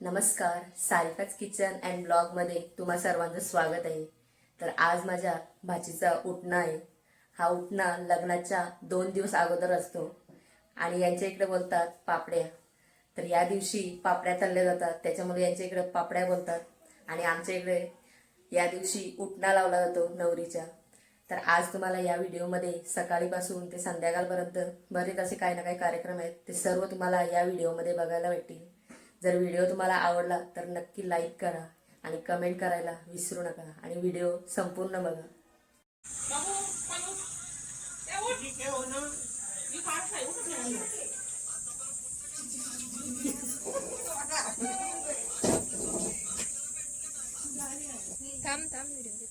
नमस्कार सारिकाच kitchen and ब्लॉगमध्ये तुम्हा सर्वांचं स्वागत आहे. तर आज माझ्या भाचीचा उठणा आहे. हा उठणा लग्नाच्या दोन दिवस अगोदर असतो आणि यांच्या इकडे बोलतात पापड्या. तर या दिवशी पापड्या तळल्या जातात त्याच्यामुळे यांच्या इकडे पापड्या बोलतात आणि आमच्या इकडे या दिवशी उठणा लावला जातो नवरीच्या. तर आज तुम्हाला या व्हिडिओमध्ये सकाळीपासून ते संध्याकाळपर्यंत बरेच असे काही ना काही कार्यक्रम आहेत ते सर्व तुम्हाला या व्हिडिओमध्ये बघायला भेटतील. जर व्हिडिओ तुम्हाला आवडला तर नक्की लाईक करा आणि कमेंट करायला विसरू नका आणि व्हिडिओ संपूर्ण बघा. थांब थांब व्हिडिओ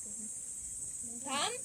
थांब.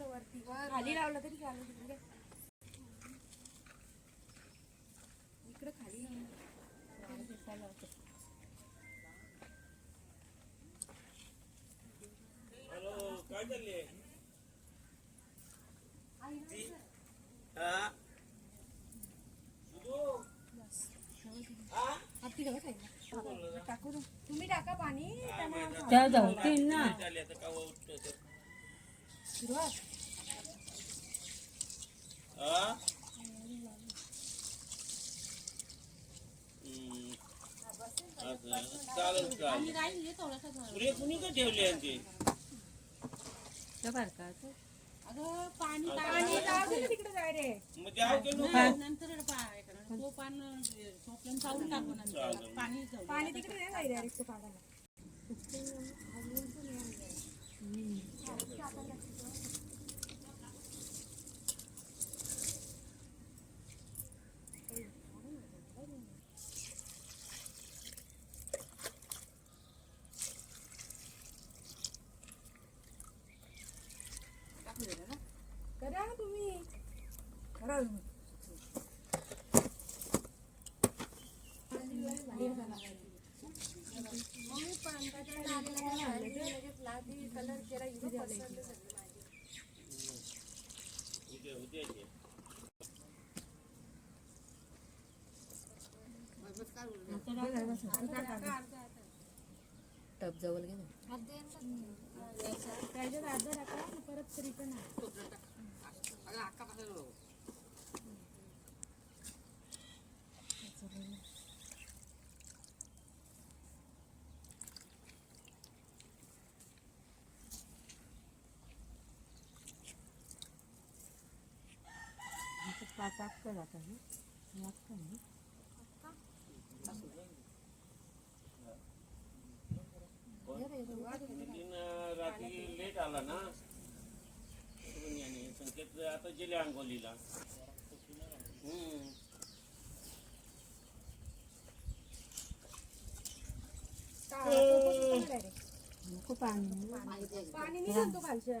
खाली लावलं तरी चालेल तिकडे. इकडे खाली. काय चालले टाकू. तुम्ही टाका पाणी. त्यांना त्या धावतील ना. चालले आता का उठतो तर? सुरुवात हा? हम्म. असं. चालेल का ठेवले अगं पाणी पाणी तिकडे जाय रे मग द्याव पाणी तिकडे नाही रे रिक्षा करा ना तुम्ही करा तुम्ही. उद्या उद्या ये. टप जवळ घे त्याच्यात अर्धा टाका परत तरी पण पाच अक्कल आता नाही हे अक्कल ना. तीन रात्री लेट आला ना सोनियाने. संकेत आता गेले अंगोलीला नको पाणी. पाणी नाही म्हणतो खालच्या.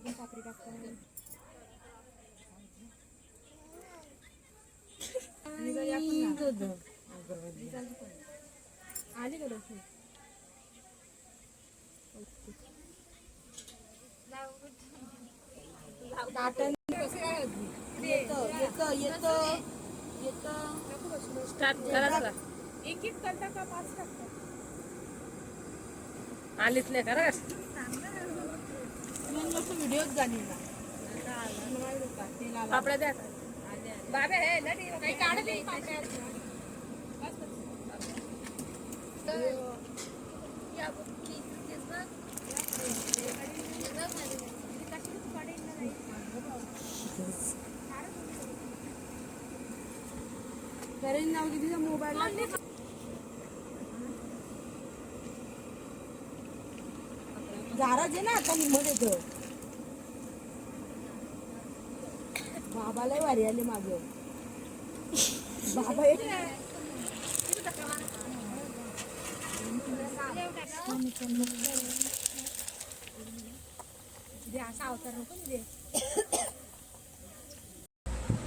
अजून कापडी टाकतो आपण. आली का का एक एक करता का पाच टाकता आलीच नाही करा पापड्या द्या. बाबे हे काही काढले. करेन नाव कितीचा मोबाईल महाराज आहे ना आता मध्ये तो बाबालाही वारी आली माग. बाबा येत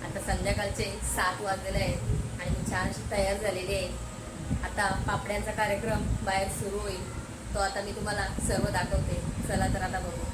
आता संध्याकाळचे सात वाजलेले आहेत आणि मी छान तयार झालेली आहे. आता पापड्यांचा कार्यक्रम बाहेर सुरू होईल. तो आता मी तुम्हाला सर्व दाखवते. चला तर आता बघू.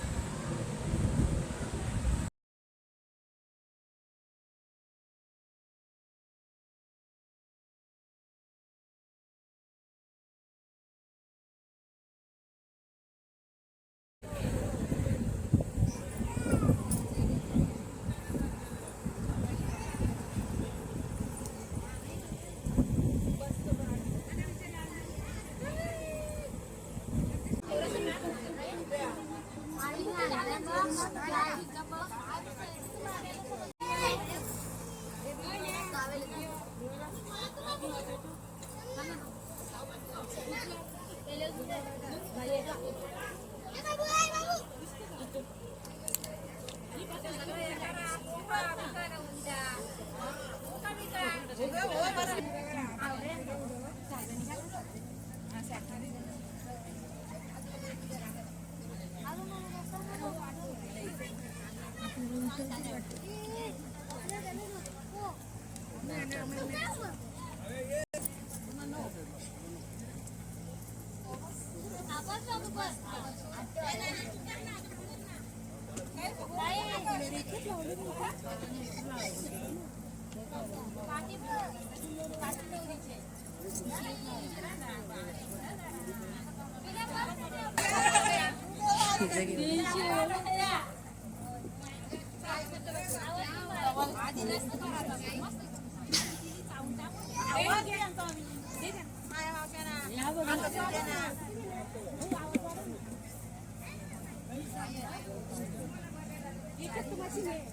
아직 谢谢。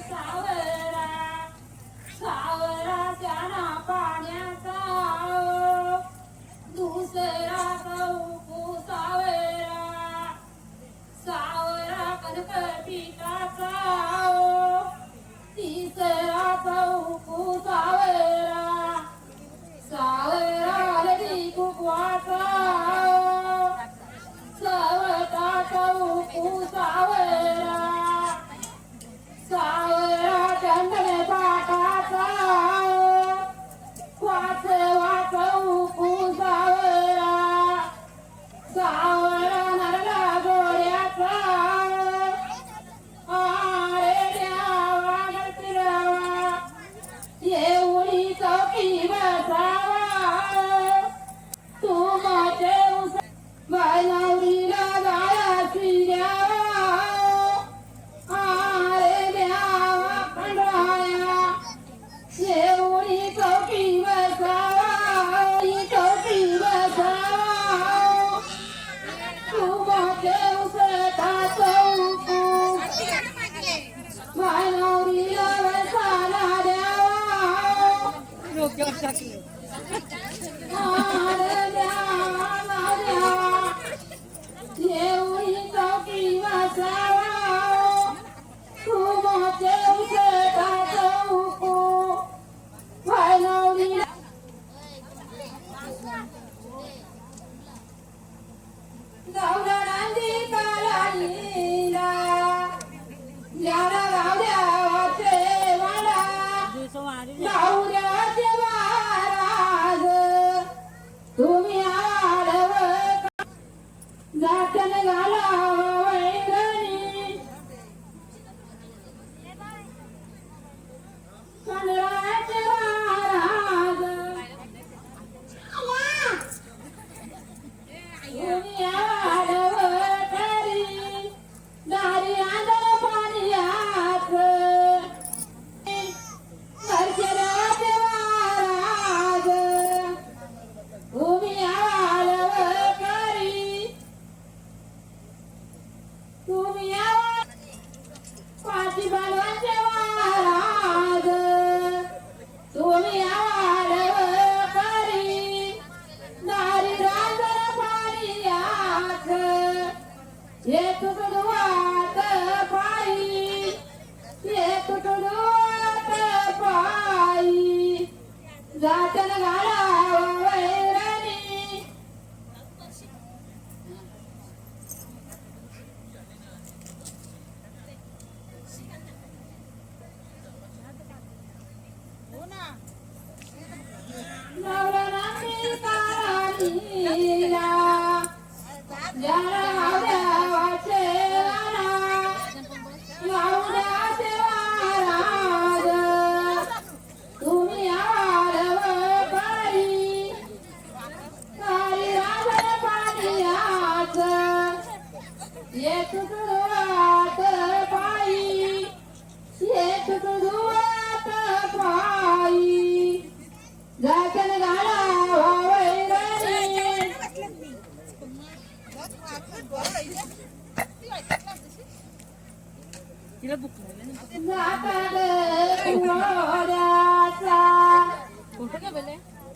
salad.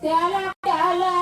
त्याला त्याला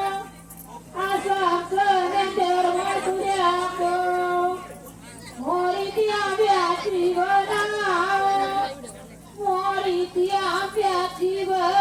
ત્રિવરા મોરી ત્યાં વ્યાધિવા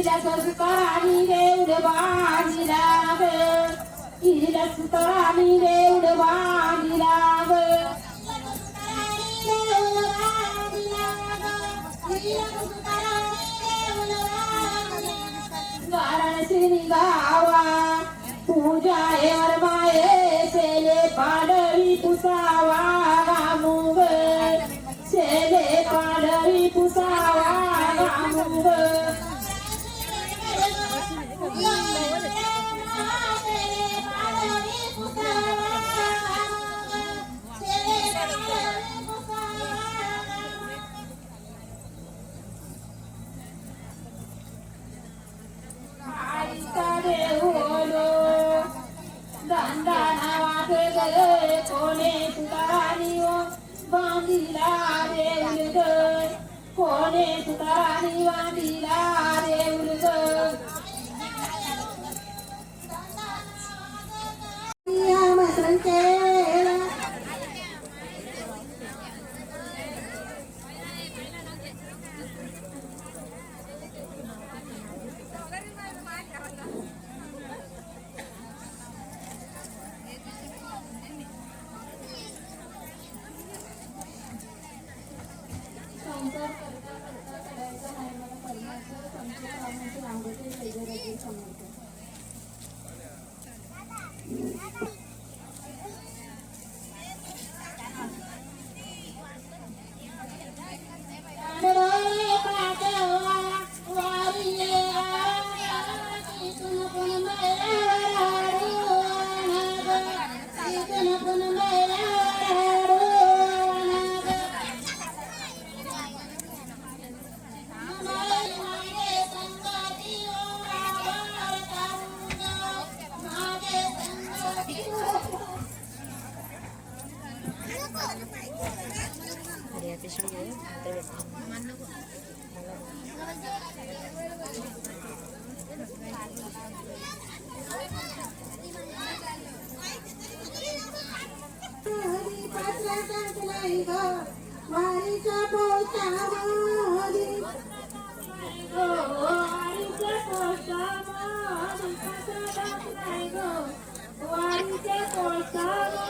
हिला सरकारी रेवड बाजीला ग गावा माये पाडवी पुसावा. Entar? পেঁপে সঙ্গে ভাতের Thank you.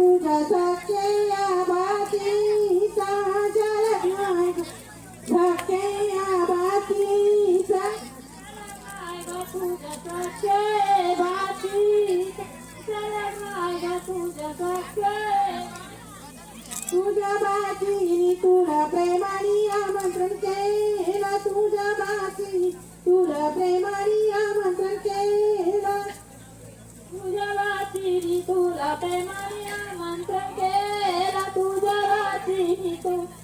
तुझ्या बाकी बातीचा अचल नाग सख्या तुझ्या सख्या तुला प्रेमानी आमंत्रण केलं. tú la pena que era tuya, chiquito.